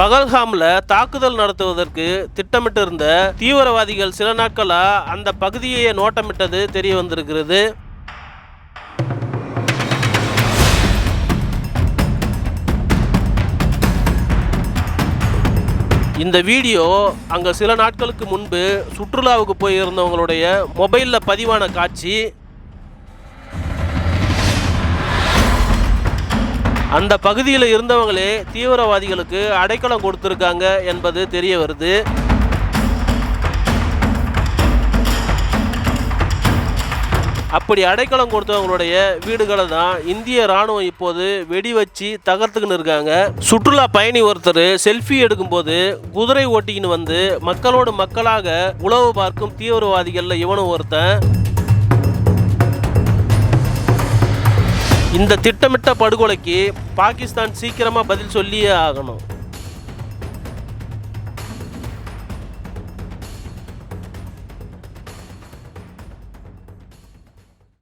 பகல்ஹாமில் தாக்குதல் நடத்துவதற்கு திட்டமிட்டிருந்த தீவிரவாதிகள் சில நாட்களா அந்த பகுதியை நோட்டமிட்டது தெரிய வந்திருக்கிறது. இந்த வீடியோ அங்கே சில நாட்களுக்கு முன்பு சுற்றுலாவுக்கு போயிருந்தவங்களுடைய மொபைலில் பதிவான காட்சி அந்த பகுதியில் இருந்தவங்களே தீவிரவாதிகளுக்கு அடைக்கலம் கொடுத்துருக்காங்க என்பது தெரிய வருது. அப்படி அடைக்கலம் கொடுத்தவங்களுடைய வீடுகளை தான் இந்திய ராணுவம் இப்போது வெடி வச்சு தகர்த்துக்கின்னு இருக்காங்க. சுற்றுலா பயணி ஒருத்தர் செல்ஃபி எடுக்கும்போது குதிரை ஓட்டிக்கின்னு வந்து மக்களோடு மக்களாக உளவு பார்க்கும் தீவிரவாதிகளில் இவனும் ஒருத்தன். இந்த திட்டமிட்ட படுகொலைக்கு பாகிஸ்தான் சீக்கிரமாக பதில் சொல்லியே ஆகணும்.